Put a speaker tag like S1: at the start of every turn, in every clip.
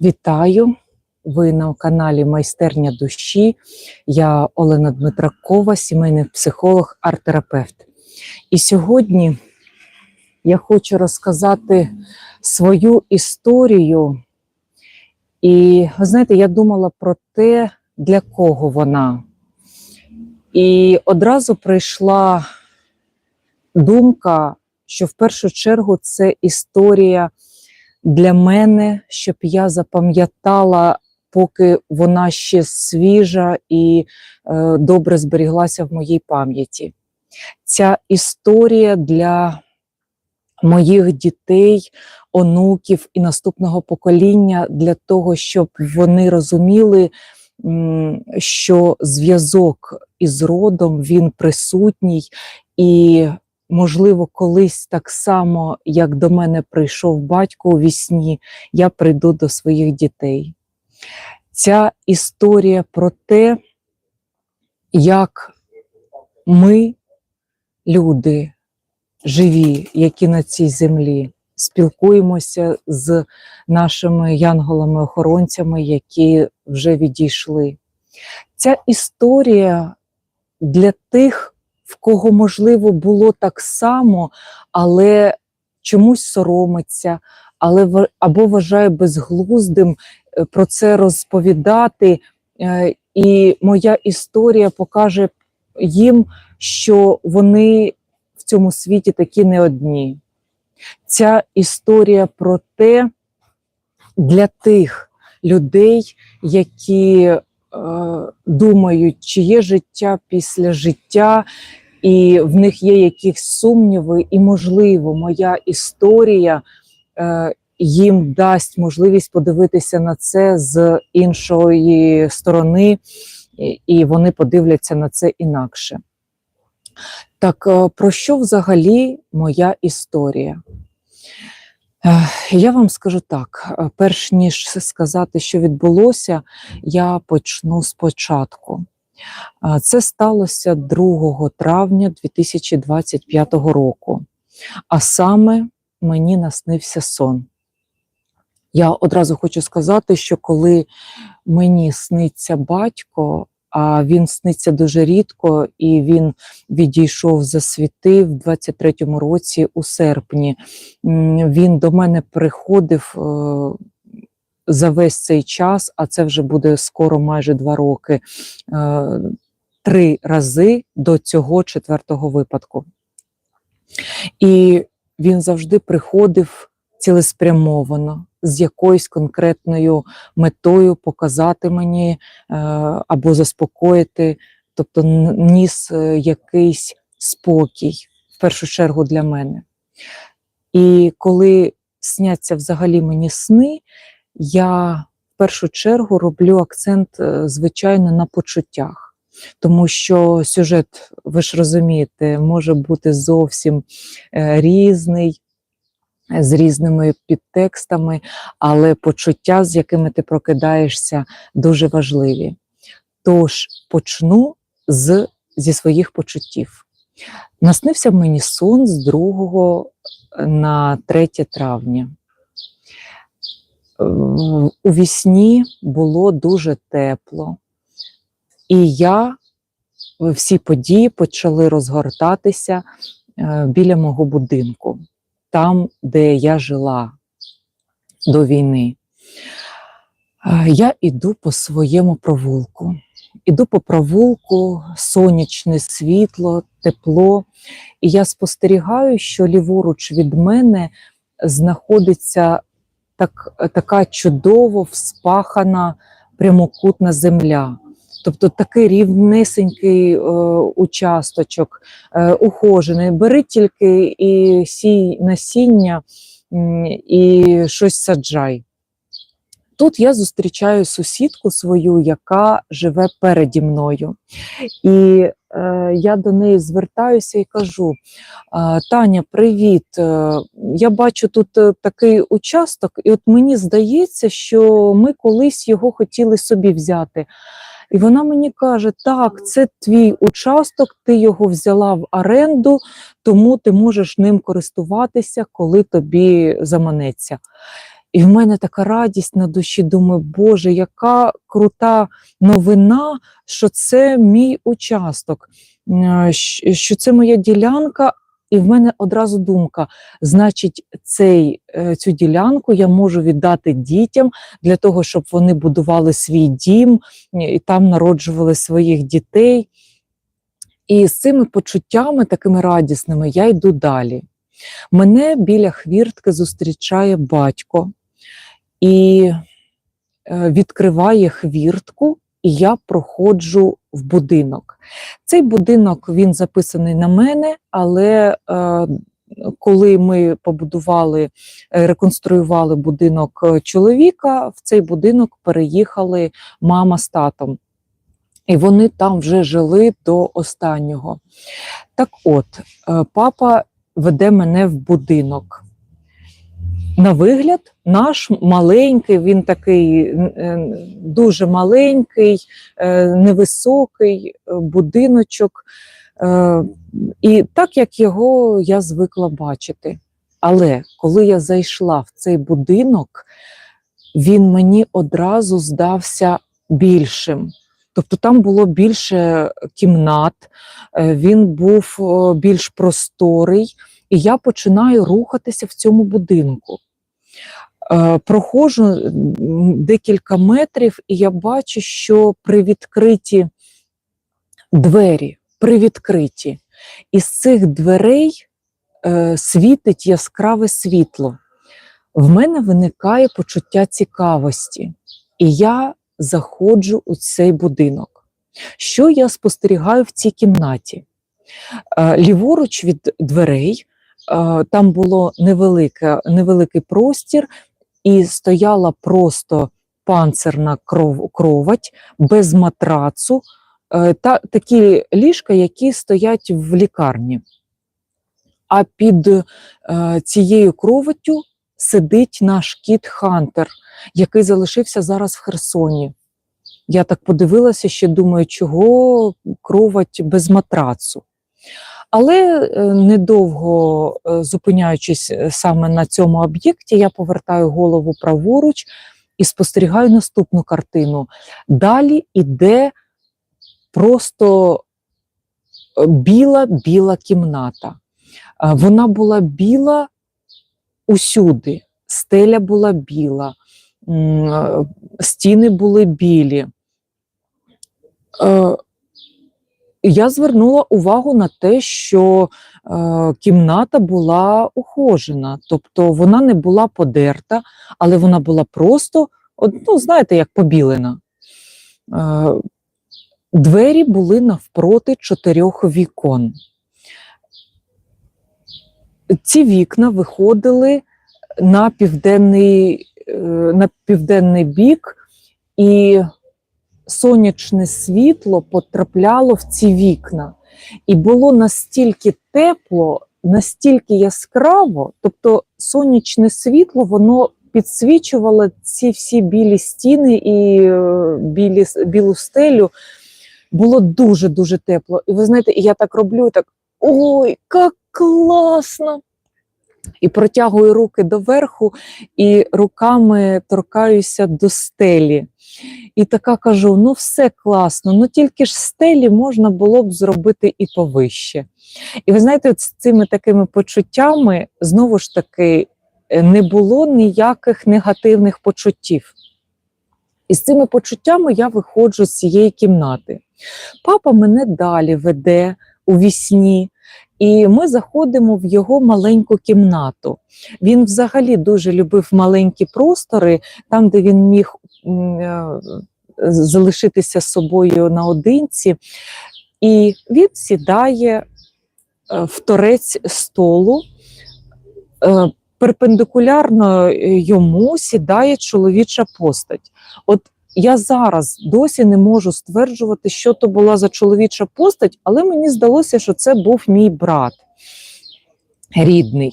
S1: Вітаю! Ви на каналі Майстерня душі. Я Олена Дмитракова, сімейний психолог, арт-терапевт. І сьогодні я хочу розказати свою історію. І ви знаєте, я думала про те, для кого вона. І одразу прийшла думка, що в першу чергу це історія для мене, щоб я запам'ятала, поки вона ще свіжа і е, добре зберіглася в моїй пам'яті. Ця історія для моїх дітей, онуків і наступного покоління для того, щоб вони розуміли, що зв'язок із родом він присутній і можливо, колись так само, як до мене прийшов батько у вісні, я прийду до своїх дітей. Ця історія про те, як ми, люди живі, які на цій землі, спілкуємося з нашими янголами-охоронцями, які вже відійшли. Ця історія для тих, в кого, можливо, було так само, але чомусь соромиться, але або вважає безглуздим е, про це розповідати. Е, І моя історія покаже їм, що вони в цьому світі такі не одні. Ця історія про те для тих людей, які думають, чи є життя після життя, і в них є якісь сумніви, і, можливо, моя історія е, їм дасть можливість подивитися на це з іншої сторони, і- і вони подивляться на це інакше. Так, е, про що взагалі моя історія? Е, Я вам скажу так: е, перш ніж сказати, що відбулося, я почну спочатку. Це сталося 2 травня 2025 року. А саме мені наснився сон. Я одразу хочу сказати, що коли мені сниться батько, а він сниться дуже рідко, і він відійшов за світи в 23-му році у серпні. Він до мене приходив е, за весь цей час, а це вже буде скоро майже два роки, е, три рази до цього четвертого випадку. І він завжди приходив цілеспрямовано з якоюсь конкретною метою показати мені е, або заспокоїти, тобто ніс е, якийсь спокій, в першу чергу для мене. І коли сняться взагалі мені сни, я в першу чергу роблю акцент, е, звичайно, на почуттях. Тому що сюжет, ви ж розумієте, може бути зовсім різний, з різними підтекстами, але почуття, з якими ти прокидаєшся, дуже важливі. Тож почну з, зі своїх почуттів. Наснився мені сон з 2 на 3 травня. Е, У вісні було дуже тепло, і я всі події почали розгортатися е, біля мого будинку, там, де я жила до війни. Е, Я іду по своєму провулку. Іду по провулку, сонячне світло, тепло, і я спостерігаю, що ліворуч від мене знаходиться так, така чудово вспахана прямокутна земля. Тобто такий рівнесенький е, участочок, е, ухожений. Бери тільки і сій насіння і щось саджай. Тут я зустрічаю сусідку свою, яка живе переді мною. І я до неї звертаюся і кажу: Таня, привіт! е, Я бачу тут е, такий участок, і от мені здається, що ми колись його хотіли собі взяти. І вона мені каже: так, це твій участок, ти його взяла в оренду, тому ти можеш ним користуватися, коли тобі заманеться. І в мене така радість на душі. Думаю, Боже, яка крута новина, що це мій участок, що це моя ділянка. І в мене одразу думка: значить, цей, е, цю ділянку я можу віддати дітям для того, щоб вони будували свій дім і там народжували своїх дітей. І з цими почуттями такими радісними я йду далі. Мене біля хвіртки зустрічає батько і е, відкриває хвіртку, і я проходжу в будинок. Цей будинок він записаний на мене, але е, коли ми побудували, е, реконструювали будинок чоловіка, в цей будинок переїхали мама з татом. І вони там вже жили до останнього. Так от, папа веде мене в будинок. На вигляд, наш маленький, він такий е, дуже маленький, е, невисокий е, будиночок. І так як його я звикла бачити. Але коли я зайшла в цей будинок, він мені одразу здався більшим. Тобто там було більше кімнат, він був більш просторий, і я починаю рухатися в цьому будинку. Е, Проходжу декілька метрів, і я бачу, що привідкриті двері, привідкриті. З цих дверей е, світить яскраве світло. В мене виникає почуття цікавості, і я заходжу у цей будинок. Що я спостерігаю в цій кімнаті? Е, Ліворуч від дверей там було невелике, невеликий простір, і стояла просто панцирна кров, кровать без матрацу, е, та такі ліжка, які стоять в лікарні. А під е, цією кроваттю сидить наш кіт Хантер, який залишився зараз в Херсоні. Я так подивилася, ще думаю, чого кровать без матрацу. Але е, недовго е, зупиняючись е, саме на цьому об'єкті, я повертаю голову праворуч і спостерігаю наступну картину. Далі іде просто біла-біла кімната. Вона була біла усюди, стеля була біла, стіни були білі. Я звернула увагу на те, що е, кімната була ухожена, тобто вона не була подерта, але вона була просто, ну, знаєте, як побілена. Е, Двері були навпроти чотирьох вікон. Ці вікна виходили на південний, е, на південний бік, і сонячне світло потрапляло в ці вікна. І було настільки тепло, настільки яскраво, тобто сонячне світло, воно підсвічувало ці всі білі стіни і е, білі, білу стелю. Було дуже-дуже тепло. І ви знаєте, я так роблю, так ой, як класно! І протягую руки доверху, і руками торкаюся до стелі. І така кажу: ну все класно, ну тільки ж стелі можна було б зробити і повище. І ви знаєте, от з цими такими почуттями знову ж таки е, не було ніяких негативних почуттів. І з цими почуттями я виходжу з цієї кімнати. Папа мене далі веде у вісні, і ми заходимо в його маленьку кімнату. Він взагалі дуже любив маленькі простори, там, де він міг залишитися з собою наодинці. І він сідає е, в торець столу. Е, Перпендикулярно е, йому сідає чоловіча постать. От я зараз досі не можу стверджувати, що то була за чоловіча постать, але мені здалося, що це був мій брат рідний.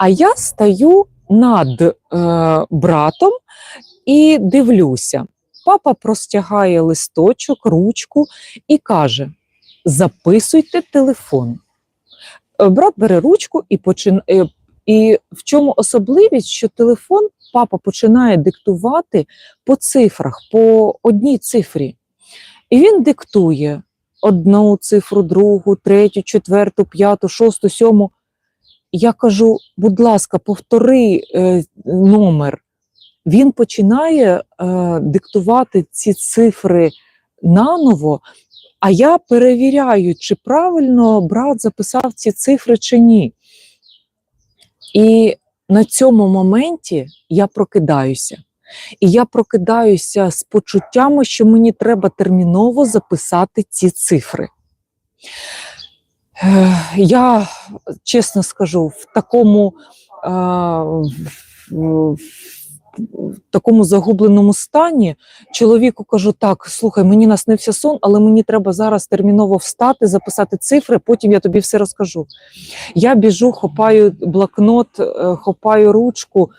S1: А я стою над е, братом і дивлюся. Папа простягає листочок, ручку і каже: записуйте телефон. Е, Брат бере ручку і почин... е, І в чому особливість, що телефон папа починає диктувати по цифрах, по одній цифрі. І він диктує одну цифру, другу, третю, четверту, п'яту, шосту, сьому. Я кажу, будь ласка, повтори е, номер. Він починає е, диктувати ці цифри наново, а я перевіряю, чи правильно брат записав ці цифри чи ні. І на цьому моменті я прокидаюся. І я прокидаюся з почуттями, що мені треба терміново записати ці цифри. Е, Я чесно скажу, в такому, е, в- такому загубленому стані чоловіку кажу: так, слухай, мені наснився сон, але мені треба зараз терміново встати, записати цифри, потім я тобі все розкажу. Я біжу, хопаю блокнот, е, хопаю ручку.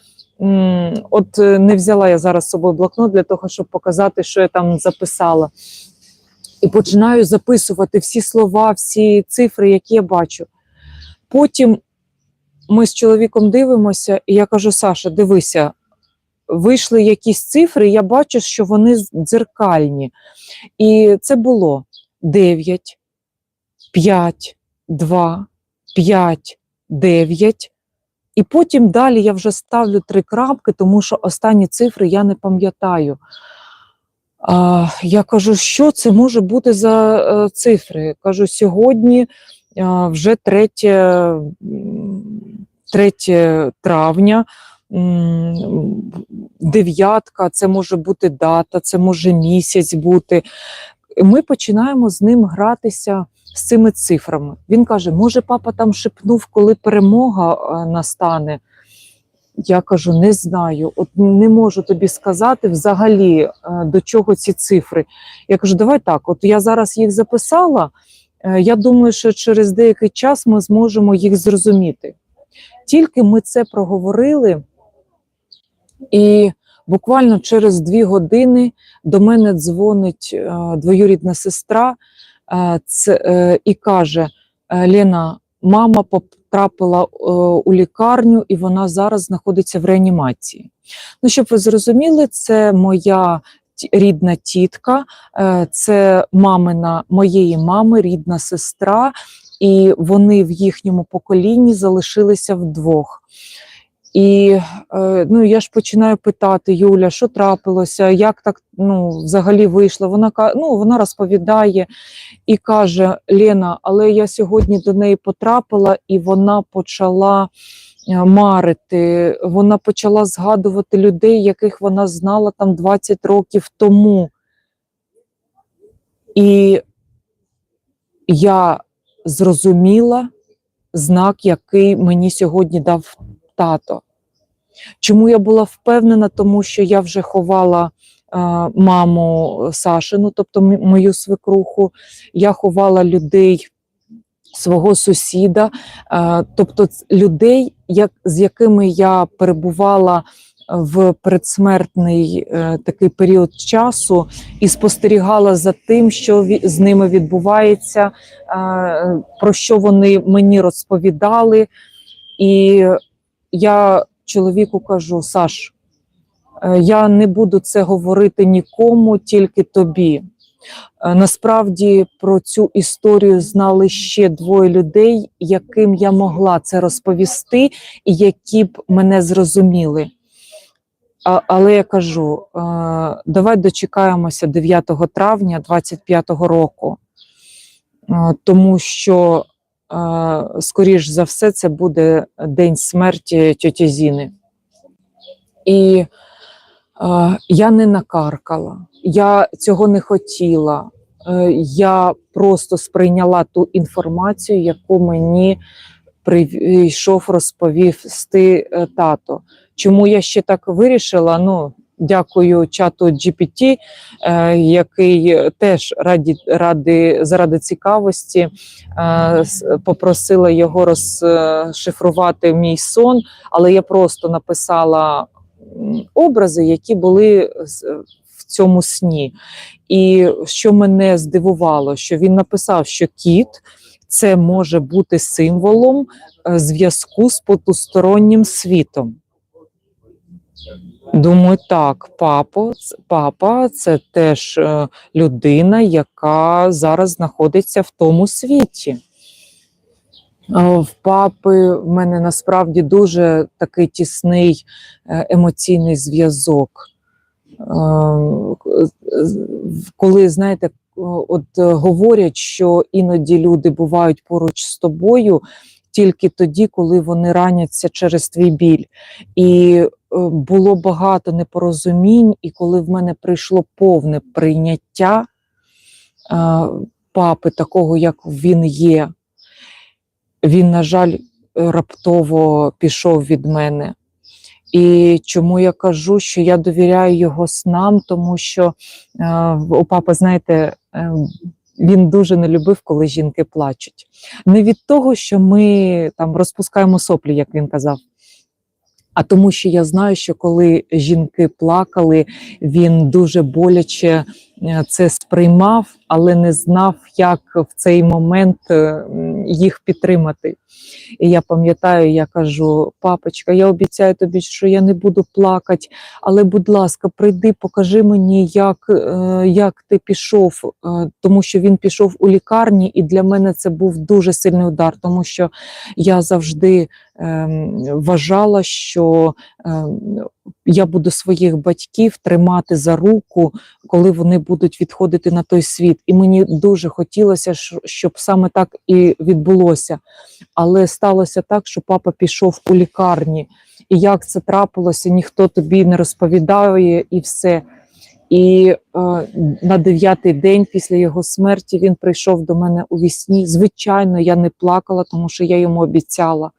S1: От е, не взяла я зараз з собою блокнот для того, щоб показати, що я там записала. І починаю записувати всі слова, всі цифри, які я бачу. Потім ми з чоловіком дивимося, і я кажу: Саша, дивися, вийшли якісь цифри, я бачу, що вони дзеркальні. І це було 9, 5, 2, 5, 9. І потім далі я вже ставлю три крапки, тому що останні цифри я не пам'ятаю. А, я кажу, що це може бути за е, цифри? Кажу, сьогодні а, вже 3, 3 травня, дев'ятка, це може бути дата, це може місяць бути. Ми починаємо з ним гратися з цими цифрами. Він каже: може, папа там шепнув, коли перемога е, настане. Я кажу, не знаю, от не можу тобі сказати взагалі, е, до чого ці цифри. Я кажу, давай так, от я зараз їх записала. е, Я думаю, що через деякий час ми зможемо їх зрозуміти. Тільки ми це проговорили, і буквально через дві години до мене дзвонить е, двоюрідна сестра е, е, і каже: «Е, Лена, мама потрапила у лікарню, і вона зараз знаходиться в реанімації. Ну, щоб ви зрозуміли, це моя рідна тітка, це мамина моєї мами, рідна сестра, і вони в їхньому поколінні залишилися вдвох. І е, ну, я ж починаю питати Юля, що трапилося, як так ну, взагалі вийшло. Вона ну, вона розповідає і каже: Лена, але я сьогодні до неї потрапила, і вона почала е, марити. Вона почала згадувати людей, яких вона знала там 20 років тому. І я зрозуміла знак, який мені сьогодні дав тато. Чому я була впевнена? Тому що я вже ховала е, маму Сашину, тобто мою свекруху, я ховала людей свого сусіда, е, тобто людей, як, з якими я перебувала в предсмертний е, такий період часу і спостерігала за тим, що ві- з ними відбувається, е, про що вони мені розповідали. І я чоловіку кажу: Саш, е, я не буду це говорити нікому, тільки тобі. Е, Насправді про цю історію знали ще двоє людей, яким я могла це розповісти, і які б мене зрозуміли. А, але я кажу: е, давай дочекаємося 9 травня 25-го року, е, тому що, скоріш за все, це буде день смерті тьоті Зіни. І я не накаркала, я цього не хотіла. Е, я просто сприйняла ту інформацію, яку мені прийшов розповісти е, тато. Чому я ще так вирішила? Ну, дякую чату GPT, е, який теж раді, ради, заради цікавості е, попросила його розшифрувати мій сон, але я просто написала образи, які були в цьому сні. І що мене здивувало, що він написав, що кіт це може бути символом е, зв'язку з потустороннім світом. Думаю, так, папо, папа це теж е, людина, яка зараз знаходиться в тому світі. Е, В папи в мене насправді дуже такий тісний е, емоційний зв'язок. Коли, знаєте, от говорять, що іноді люди бувають поруч з тобою тільки тоді, коли вони раняться через твій біль. І е, було багато непорозумінь, і коли в мене прийшло повне прийняття е, папи, такого, як він є, він, на жаль, раптово пішов від мене. І чому я кажу, що я довіряю його снам, тому що е, у папи, знаєте, він дуже не любив, коли жінки плачуть. Не від того, що ми там розпускаємо соплі, як він казав, а тому, що я знаю, що коли жінки плакали, він дуже боляче е, це сприймав, але не знав, як в цей момент е, їх підтримати. І я пам'ятаю, я кажу: папочка, я обіцяю тобі, що я не буду плакати, але, будь ласка, прийди, покажи мені, як, е, як ти пішов, Е, тому що він пішов у лікарні, і для мене це був дуже сильний удар, тому що я завжди ем, вважала, що ем, я буду своїх батьків тримати за руку, коли вони будуть відходити на той світ. І мені дуже хотілося, щоб саме так і відбулося. Але сталося так, що папа пішов у лікарні, і як це трапилося, ніхто тобі не розповідає, і все. І е, на дев'ятий день після його смерті він прийшов до мене у вісні. Звичайно, я не плакала, тому що я йому обіцяла.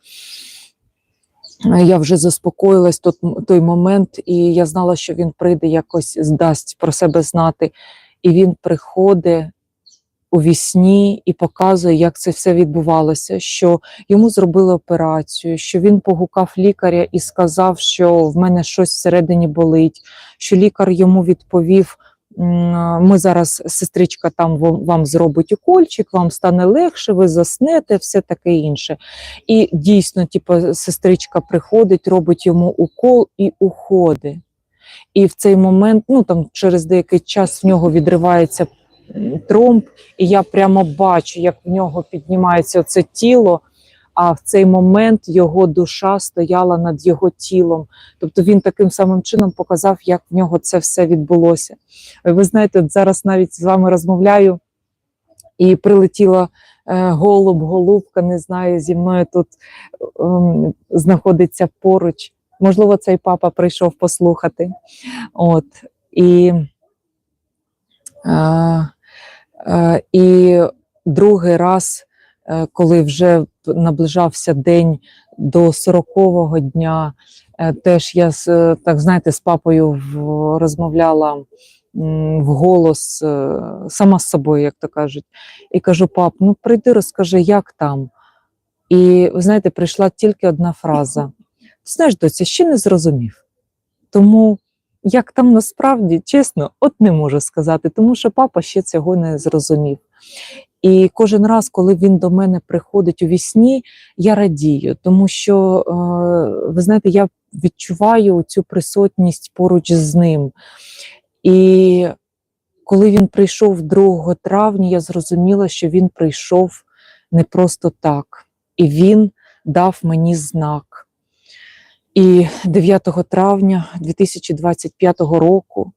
S1: Я вже заспокоїлась тот, той момент, і я знала, що він прийде якось здасть про себе знати. І він приходить у вісні і показує, як це все відбувалося. Що йому зробили операцію, що він погукав лікаря і сказав, що в мене щось всередині болить. Що лікар йому відповів: ми зараз, сестричка, там вам- зробить укольчик, вам стане легше, ви заснете, все таке інше. І дійсно, типу, сестричка приходить, робить йому укол і уходить. І в цей момент, ну там через деякий час в нього відривається тромб, і я прямо бачу, як в нього піднімається це тіло. А в цей момент його душа стояла над його тілом. Тобто він таким самим чином показав, як в нього це все відбулося. Ви знаєте, от зараз навіть з вами розмовляю, і прилетіла е, голуб, голубка, не знаю, зі мною тут ем, знаходиться поруч. Можливо, цей папа прийшов послухати. От. І, е, е, і другий раз, е, коли вже наближався день до 40-го дня, е, теж я е, так знаєте, з папою розмовляла м, вголос е, сама з собою, як то кажуть. І кажу: пап, ну прийди, розкажи, як там. І ви знаєте, прийшла тільки одна фраза: знаєш, доця, ще не зрозумів. Тому як там насправді, чесно, от не можу сказати, тому що папа ще цього не зрозумів. І кожен раз, коли він до мене приходить у вісні, я радію, тому що, е, ви знаєте, я відчуваю цю присутність поруч з ним. І коли він прийшов 2 травня, я зрозуміла, що він прийшов не просто так, і він дав мені знак. І 9 травня 2025 року,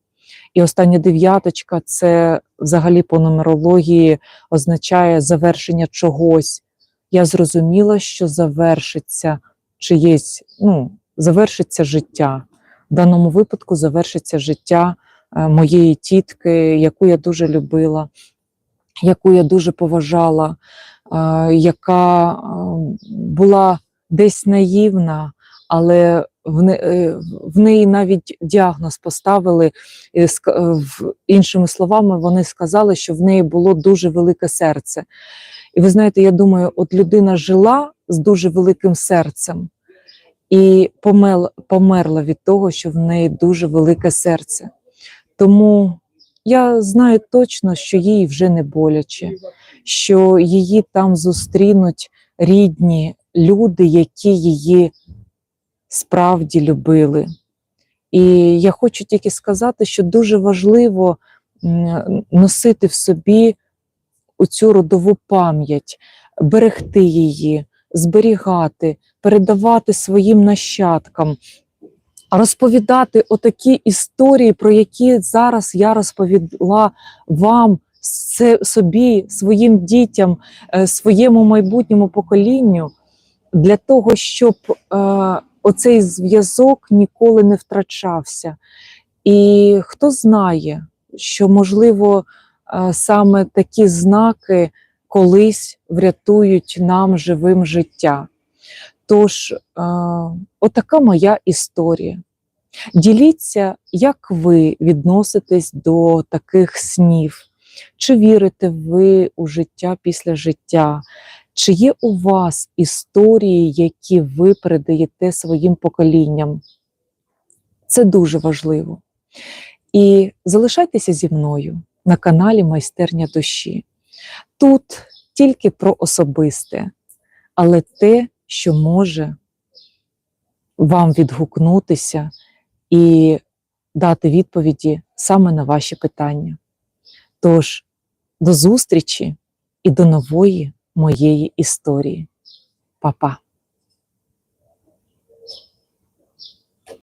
S1: і остання дев'яточка це взагалі по нумерології означає завершення чогось. Я зрозуміла, що завершиться чиєсь, ну, завершиться життя. В даному випадку завершиться життя е, моєї тітки, яку я дуже любила, яку я дуже поважала, е, яка е, була десь наївна, але в, не, в неї навіть діагноз поставили. е, Іншими словами, вони сказали, що в неї було дуже велике серце. І ви знаєте, я думаю, от людина жила з дуже великим серцем і померла від того, що в неї дуже велике серце. Тому я знаю точно, що їй вже не боляче, що її там зустрінуть рідні люди, які її справді любили. І я хочу тільки сказати, що дуже важливо носити в собі оцю родову пам'ять, берегти її, зберігати, передавати своїм нащадкам, розповідати отакі історії, про які зараз я розповіла вам, собі, своїм дітям, е, своєму майбутньому поколінню, для того, щоб е, оцей зв'язок ніколи не втрачався. І хто знає, що можливо е, саме такі знаки колись врятують нам живим життя. Тож, е, отака моя історія. Діліться, як ви відноситесь до таких снів. Чи вірите ви у життя після життя? Чи є у вас історії, які ви передаєте своїм поколінням? Це дуже важливо. І залишайтеся зі мною на каналі Майстерня душі. Тут тільки про особисте, але те, що може вам відгукнутися і дати відповіді саме на ваші питання. Тож, до зустрічі і до нової моєї історії. Па-па!